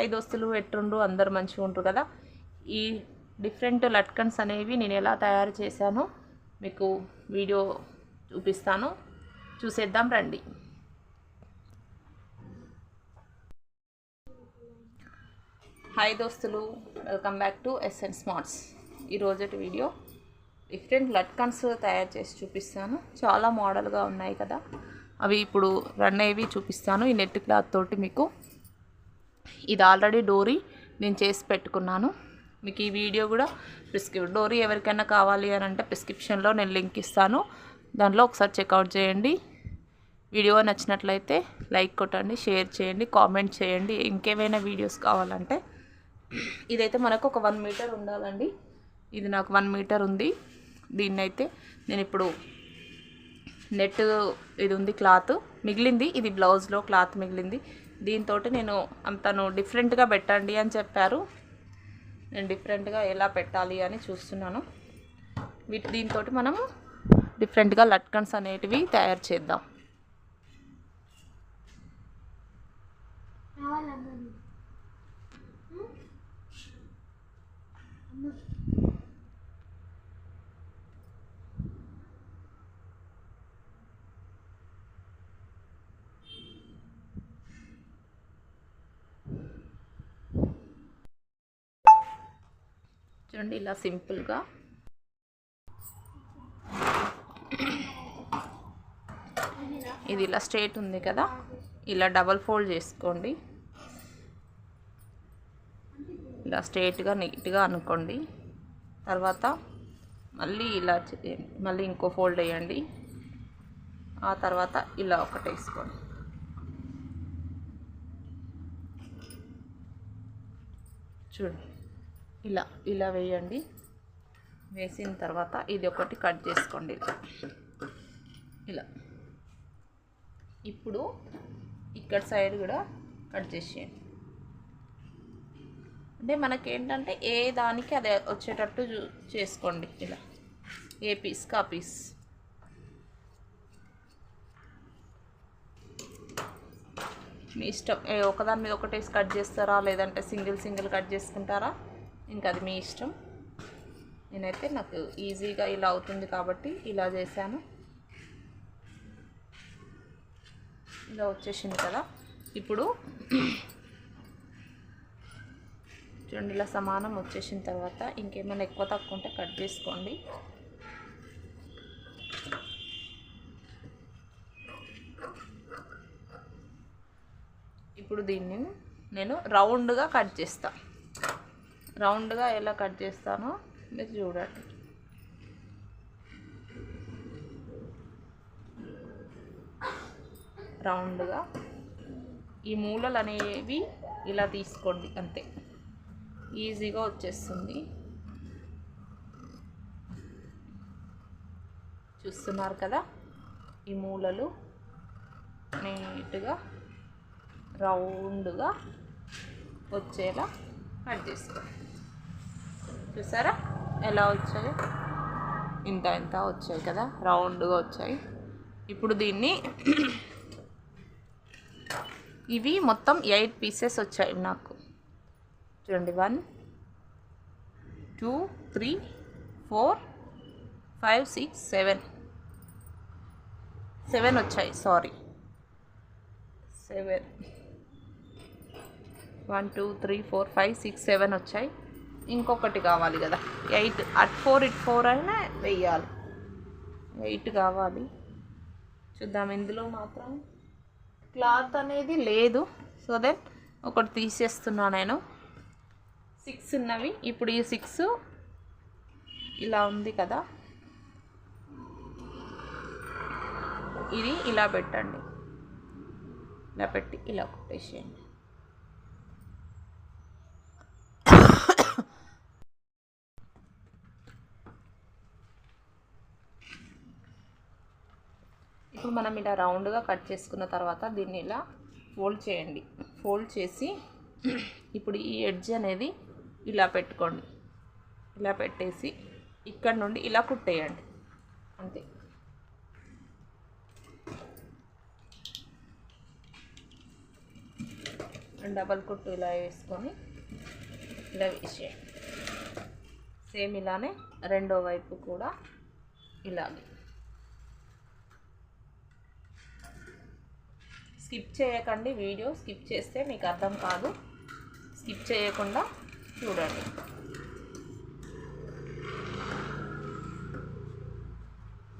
ఐదు దోస్తులు ఎట్టుండ్రు అందరు మంచిగా ఉంటారు కదా. ఈ డిఫరెంట్ లట్కన్స్ అనేవి నేను ఎలా తయారు చేశానో మీకు వీడియో చూపిస్తాను. చూసేద్దాం రండి. హాయ్ దోస్తులు welcome back to SN smarts. ఈరోజటి video different లట్కన్స్ తయారు చేసి చూపిస్తాను. చాలా మోడల్గా ఉన్నాయి కదా. అవి ఇప్పుడు రన్ అయ్యేవి చూపిస్తాను ఈ నెట్ క్లాత్ తోటి మీకు. ఇది ఆల్రెడీ డోరీ నేను చేసి పెట్టుకున్నాను. మీకు ఈ వీడియో కూడా ప్రిస్క్రిప్ డోరీ ఎవరికైనా కావాలి అని అంటే ప్రిస్క్రిప్షన్లో నేను లింక్ ఇస్తాను. దాంట్లో ఒకసారి చెక్అవుట్ చేయండి. వీడియో నచ్చినట్లయితే లైక్ కొట్టండి షేర్ చేయండి కామెంట్ చేయండి. ఇంకేమైనా వీడియోస్ కావాలంటే ఇదైతే మనకు ఒక వన్ మీటర్ ఉండాలండి. ఇది నాకు వన్ మీటర్ ఉంది. దీన్ని అయితే నేను ఇప్పుడు నెట్ ఇది ఉంది క్లాత్ మిగిలింది. ఇది బ్లౌజ్లో క్లాత్ మిగిలింది. దీంతో నేను తను డిఫరెంట్గా పెట్టండి అని చెప్పారు. నేను డిఫరెంట్గా ఎలా పెట్టాలి అని చూస్తున్నాను. వీటి దీంతో మనము డిఫరెంట్గా లట్కన్స్ అనేటివి తయారు చేద్దాం. చూడండి ఇలా సింపుల్గా. ఇది ఇలా స్ట్రేట్ ఉంది కదా ఇలా డబల్ ఫోల్డ్ చేసుకోండి. ఇలా స్ట్రేట్గా నీట్గా అనుకోండి. తర్వాత మళ్ళీ ఇలా మళ్ళీ ఇంకో ఫోల్డ్ వేయండి. ఆ తర్వాత ఇలా ఒకటి వేసుకోండి. చూడండి. ఇలా ఇలా వేయండి. వేసిన తర్వాత ఇది ఒకటి కట్ చేసుకోండి. ఇలా. ఇలా ఇప్పుడు ఇక్కడ సైడ్ కూడా కట్ చేసేయండి. అంటే మనకేంటంటే ఏ దానికి అది వచ్చేటట్టు చూ- చేసుకోండి. ఇలా. ఏ పీస్ కా పీస్ మీ ఇష్టం. ఏ ఒకదాని మీద ఒకటేసి కట్ చేస్తారా? లేదంటే సింగిల్ సింగిల్ కట్ చేసుకుంటారా? ఇంకా అది మీ ఇష్టం. నేనైతే నాకు ఈజీగా ఇలా అవుతుంది కాబట్టి ఇలా చేశాను. ఇలా వచ్చేసింది కదా. ఇప్పుడు చూడండి ఇలా సమానం వచ్చేసిన తర్వాత ఇంకేమైనా ఎక్కువ తక్కువ ఉంటే కట్ చేసుకోండి. ఇప్పుడు దీన్ని నేను రౌండ్గా కట్ చేస్తాను రౌండ్గా ఎలా కట్ చేస్తానో మీరు చూడండి. రౌండ్గా ఈ మూలలు అనేవి ఇలా తీసుకోండి అంతే. ఈజీగా వచ్చేస్తుంది. చూస్తున్నారు కదా? ఈ మూలలు నీట్గా రౌండ్గా వచ్చేలా కట్ చేసుకోండి. చూసారా? ఎలా వచ్చాయి? ఇంత ఇంత వచ్చాయి కదా రౌండ్గా వచ్చాయి. ఇప్పుడు దీన్ని ఇవి మొత్తం ఎయిట్ పీసెస్ వచ్చాయి నాకు. చూడండి one two three four five six seven. Seven వచ్చాయి sorry. Seven. One two three four five six seven వచ్చాయి. ఇంకొకటి కావాలి కదా. Eight at four it four అయినా వెయ్యాలి. ఎయిట్ కావాలి. చూద్దాం ఇందులో మాత్రం క్లాత్ అనేది లేదు. సో దెన్ ఒకటి తీసేస్తున్నా నేను. సిక్స్ ఉన్నవి. ఇప్పుడు ఈ సిక్స్ ఇలా ఉంది కదా. ఇది ఇలా పెట్టండి. ఇలా పెట్టి ఇలా కొట్టేసేయండి. ఇప్పుడు మనం ఇలా రౌండ్గా కట్ చేసుకున్న తర్వాత దీన్ని ఇలా ఫోల్డ్ చేయండి. ఫోల్డ్ చేసి ఇప్పుడు ఈ ఎడ్జ్ అనేది ఇలా పెట్టుకోండి. ఇలా పెట్టేసి ఇక్కడ నుండి ఇలా కుట్టేయండి. అంతే. డబల్ కుట్టు ఇలా వేసుకొని ఇలా వేసేయండి. సేమ్ ఇలానే రెండో వైపు కూడా ఇలాగే. స్కిప్ చేయకండి వీడియో స్కిప్ చేస్తే మీకు అర్థం కాదు. స్కిప్ చేయకుండా చూడండి.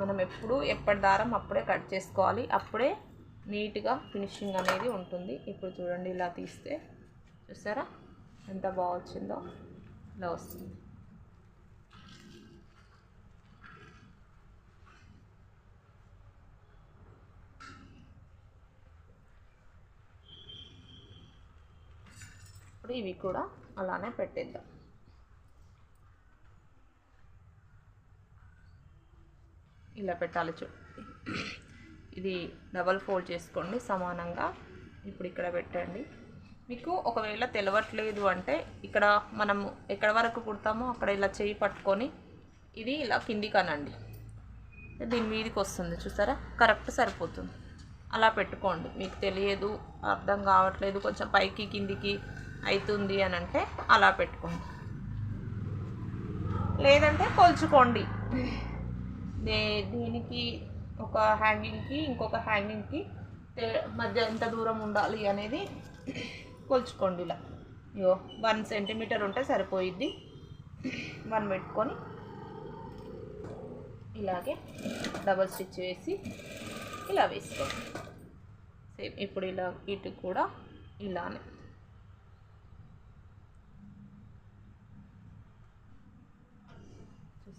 మనం ఎప్పుడు ఎప్పటి దారం అప్పుడే కట్ చేసుకోవాలి. అప్పుడే నీట్గా ఫినిషింగ్ అనేది ఉంటుంది. ఇప్పుడు చూడండి ఇలా తీస్తే చూసారా? ఎంత బాగా వచ్చిందో? ఇలా వస్తుంది. ఇప్పుడు ఇవి కూడా అలానే పెట్టేద్దాం. ఇలా పెట్టాలి చూ ఇది డబల్ ఫోల్డ్ చేసుకోండి సమానంగా. ఇప్పుడు ఇక్కడ పెట్టండి. మీకు ఒకవేళ తెలవట్లేదు అంటే ఇక్కడ మనము ఎక్కడ వరకు కుడతామో అక్కడ ఇలా చేయి పట్టుకొని ఇది ఇలా కిందికి అనండి దీని మీదకి వస్తుంది చూసారా? కరెక్ట్ సరిపోతుంది. అలా పెట్టుకోండి. మీకు తెలియదు అర్థం కావట్లేదు కొంచెం పైకి కిందికి అవుతుంది అని అంటే అలా పెట్టుకోండి. లేదంటే కొలుచుకోండి. దే- దీనికి ఒక హ్యాంగింగ్కి ఇంకొక హ్యాంగింగ్కి మధ్య ఎంత దూరం ఉండాలి అనేది కొలుచుకోండి ఇలా. ఇగో వన్ సెంటీమీటర్ ఉంటే సరిపోయిద్ది. వన్ పెట్టుకొని ఇలాగే డబల్ స్టిచ్ వేసి ఇలా వేసుకోండి. సేమ్ ఇప్పుడు ఇలా ఇటు కూడా ఇలానే.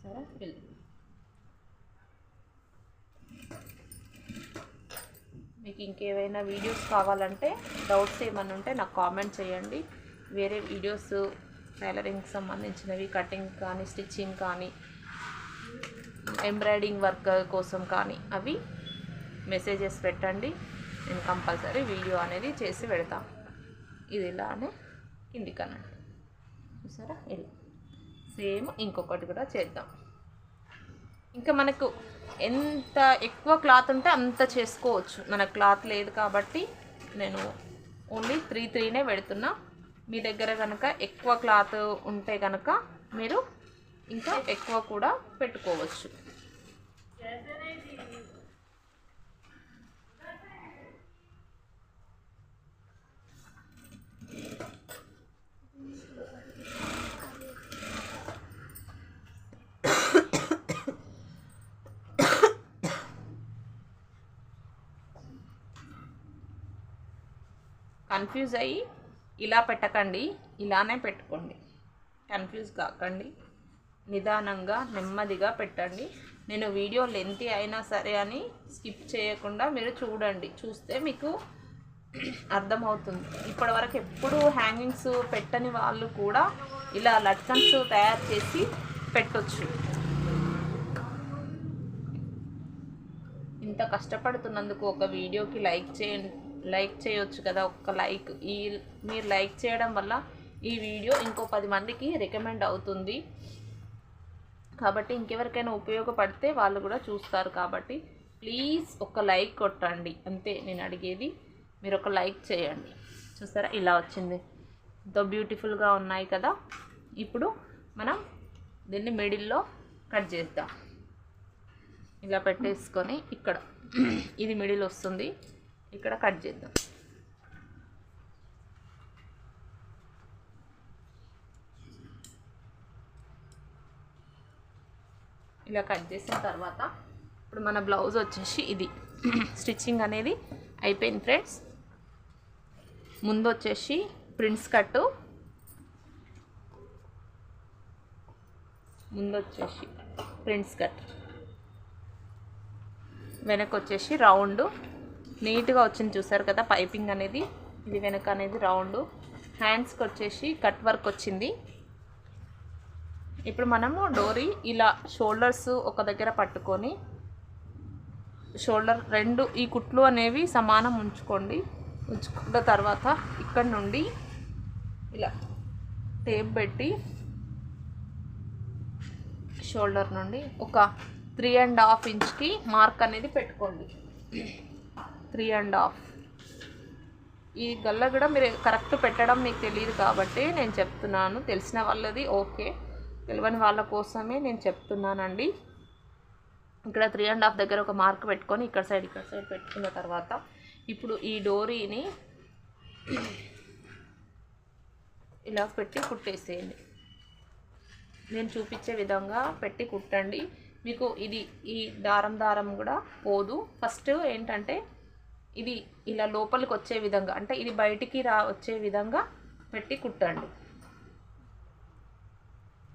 చూసారా వెళ్ళి. మీకు ఇంకేవైనా వీడియోస్ కావాలంటే డౌట్స్ ఏమైనా ఉంటే నాకు కామెంట్ చేయండి. వేరే వీడియోస్ టైలరింగ్కి సంబంధించినవి కటింగ్ కానీ స్టిచ్చింగ్ కానీ ఎంబ్రాయిడింగ్ వర్క్ కోసం కానీ అవి మెసేజెస్ పెట్టండి. నేను కంపల్సరీ వీడియో అనేది చేసి పెడతాను ఇది ఇలానే కిందికి అన్నట్టు చూసారా? ఇలా సేమ్ ఇంకొకటి కూడా చేద్దాం. ఇంకా మనకు ఎంత ఎక్కువ క్లాత్ ఉంటే అంత చేసుకోవచ్చు. మన క్లాత్ లేదు కాబట్టి నేను ఓన్లీ త్రీ త్రీనే పెడుతున్నా. మీ దగ్గర కనుక ఎక్కువ క్లాత్ ఉంటే కనుక మీరు ఇంకా ఎక్కువ కూడా పెట్టుకోవచ్చు. కన్ఫ్యూజ్ అయ్యి ఇలా పెట్టకండి ఇలానే పెట్టుకోండి. కన్ఫ్యూజ్ కాకండి. నిదానంగా నెమ్మదిగా పెట్టండి. నేను వీడియో లెంత్ అయినా సరే అని స్కిప్ చేయకుండా మీరు చూడండి. చూస్తే మీకు అర్థమవుతుంది. ఇప్పటివరకు ఎప్పుడు హ్యాంగింగ్స్ పెట్టని వాళ్ళు కూడా ఇలా లట్కన్స్ తయారు చేసి పెట్టొచ్చు. ఇంత కష్టపడుతున్నందుకు ఒక వీడియోకి లైక్ చేయండి. లైక్ చేయొచ్చు కదా ఒక్క లైక్. ఈ మీరు లైక్ చేయడం వల్ల ఈ వీడియో ఇంకో పది మందికి రికమెండ్ అవుతుంది. కాబట్టి ఇంకెవరికైనా ఉపయోగపడితే వాళ్ళు కూడా చూస్తారు కాబట్టి ప్లీజ్ ఒక లైక్ కొట్టండి. అంతే నేను అడిగేది. మీరు ఒక లైక్ చేయండి. చూసారా? ఇలా వచ్చింది. ఎంతో బ్యూటిఫుల్గా ఉన్నాయి కదా. ఇప్పుడు మనం దీన్ని మిడిల్లో కట్ చేద్దాం. ఇలా పెట్టేసుకొని ఇక్కడ. ఇది మిడిల్ వస్తుంది. ఇక్కడ కట్ చేద్దాం. ఇలా కట్ చేసిన తర్వాత ఇప్పుడు మన బ్లౌజ్ వచ్చేసి ఇది. స్టిచ్చింగ్ అనేది అయిపోయింది ఫ్రెండ్స్. ముందు వచ్చేసి ప్రింట్స్ కట్టు. ముందు వచ్చేసి ప్రింట్స్ కట్. వెనక వచ్చేసి రౌండ్. నీట్గా వచ్చింది చూసారు కదా పైపింగ్ అనేది. ఇది వెనక అనేది రౌండ్. హ్యాండ్స్కి వచ్చేసి కట్ వర్క్ వచ్చింది. ఇప్పుడు మనము డోరీ ఇలా షోల్డర్స్ ఒక దగ్గర పట్టుకొని షోల్డర్ రెండు ఈ కుట్లు అనేవి సమానం ఉంచుకోండి. ఉంచుకున్న తర్వాత ఇక్కడ నుండి ఇలా టేప్ పెట్టి షోల్డర్ నుండి ఒక త్రీ అండ్ హాఫ్ ఇంచ్కి మార్క్ అనేది పెట్టుకోండి. Three and half. ఈ గల్ల కూడా మీరు కరెక్ట్ పెట్టడం మీకు తెలియదు కాబట్టి నేను చెప్తున్నాను. తెలిసిన వాళ్ళది ఓకే. తెలియని వాళ్ళ కోసమే నేను చెప్తున్నానండి. ఇక్కడ త్రీ అండ్ హాఫ్ దగ్గర ఒక మార్క్ పెట్టుకొని ఇక్కడ సైడ్ ఇక్కడ సైడ్ పెట్టుకున్న తర్వాత ఇప్పుడు ఈ డోరీని ఇలా పెట్టి కుట్టేసేయండి. నేను చూపించే విధంగా పెట్టి కుట్టండి. మీకు ఇది ఈ దారం దారం కూడా పోదు. ఫస్ట్ ఏంటంటే ఇది ఇలా లోపలికి వచ్చే విధంగా అంటే ఇది బయటికి రా వచ్చే విధంగా పెట్టి కుట్టండి.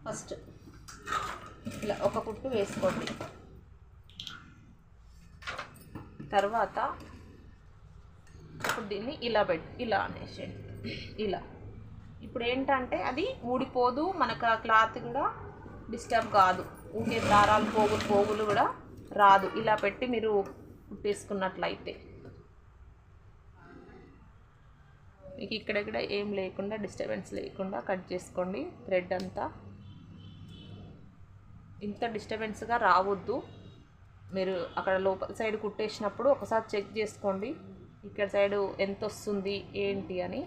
ఫస్ట్ ఇలా ఒక కుట్టు వేసుకోండి. తర్వాత ఇప్పుడు దీన్ని ఇలా పెట్టి ఇలా అనేసేయండి. ఇలా. ఇప్పుడు ఏంటంటే అది ఊడిపోదు మనకు ఆ క్లాత్ కూడా డిస్టర్బ్ కాదు. ఊకే దారాలు పోగులు పోగులు కూడా రాదు. ఇలా పెట్టి మీరు కుట్టేసుకున్నట్లయితే. మీకు ఇక్కడెక్కడ ఏం లేకుండా డిస్టర్బెన్స్ లేకుండా కట్ చేసుకోండి. థ్రెడ్ అంతా. ఇంత డిస్టర్బెన్స్గా రావద్దు. మీరు అక్కడ లోపల సైడ్ కుట్టేసినప్పుడు ఒకసారి చెక్ చేసుకోండి. ఇక్కడ సైడు ఎంత వస్తుంది ఏంటి అని.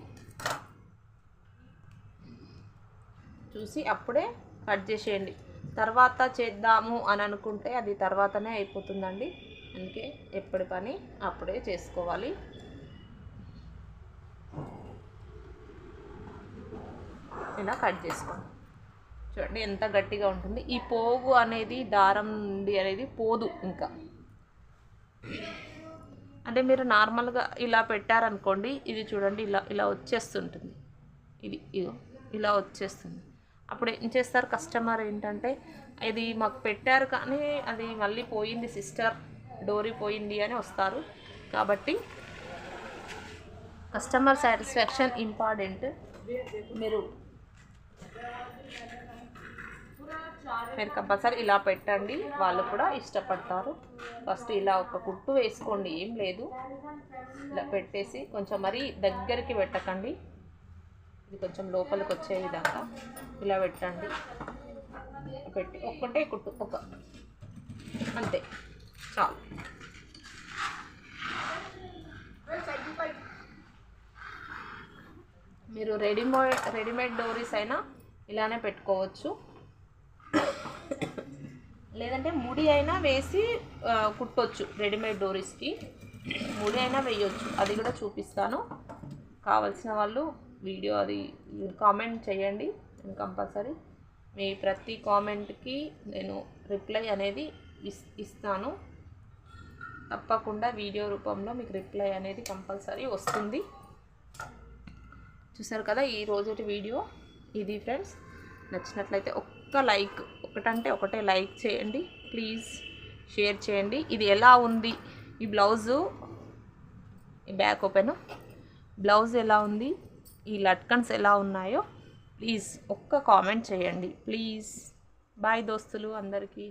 చూసి అప్పుడే కట్ చేసేయండి. తర్వాత చేద్దాము అని అనుకుంటే అది తర్వాతనే అయిపోతుందండి. అందుకే ఎప్పటి పని అప్పుడే చేసుకోవాలి. ఇలా కట్ చేసుకోండి చూడండి ఎంత గట్టిగా ఉంటుంది. ఈ పోగు అనేది దారం నుండి అనేది పోదు ఇంకా. అంటే మీరు నార్మల్గా ఇలా పెట్టారనుకోండి ఇది చూడండి ఇలా ఇలా వచ్చేస్తుంటుంది. ఇది ఇదో ఇలా వచ్చేస్తుంది. అప్పుడు ఏం చేస్తారు కస్టమర్ ఏంటంటే ఇది మాకు పెట్టారు కానీ అది మళ్ళీ పోయింది సిస్టర్ డోరీ పోయింది అని వస్తారు. కాబట్టి కస్టమర్ సాటిస్ఫాక్షన్ ఇంపార్టెంట్. మీరు మీరు కంపల్సరీ ఇలా పెట్టండి. వాళ్ళు కూడా ఇష్టపడతారు. ఫస్ట్ ఇలా ఒక కుట్టు వేసుకోండి. ఏం లేదు. ఇలా పెట్టేసి కొంచెం మరీ దగ్గరికి పెట్టకండి. ఇది కొంచెం లోపలికి వచ్చే విధంగా ఇలా పెట్టండి. పెట్టి ఒక్కటే కుట్టు ఒక అంతే. చాలు. మీరు రెడీమేడ్ రెడీమేడ్ డోరీస్ అయినా ఇలానే పెట్టుకోవచ్చు. లేదంటే ముడి అయినా వేసి కుట్టొచ్చు రెడీమేడ్ డోరీస్కి. ముడి అయినా వేయొచ్చు. అది కూడా చూపిస్తాను. కావలసిన వాళ్ళు వీడియో అది కామెంట్ చేయండి. నేను కంపల్సరీ. మీ ప్రతి కామెంట్కి నేను రిప్లై అనేది ఇస్ ఇస్తాను. తప్పకుండా వీడియో రూపంలో మీకు రిప్లై అనేది కంపల్సరీ వస్తుంది. చూసారు కదా ఈ రోజుటి వీడియో? ఇది ఫ్రెండ్స్ నచ్చినట్లయితే ఒక్క లైక్ ఒకటంటే ఒకటే లైక్ చేయండి ప్లీజ్ షేర్ చేయండి. ఇది ఎలా ఉంది ఈ బ్లౌజు? ఈ బ్యాక్ ఓపెన్. బ్లౌజ్ ఎలా ఉంది? ఈ లట్కన్స్ ఎలా ఉన్నాయో ప్లీజ్ ఒక్క కామెంట్ చేయండి. ప్లీజ్. బాయ్ దోస్తులు అందరికీ.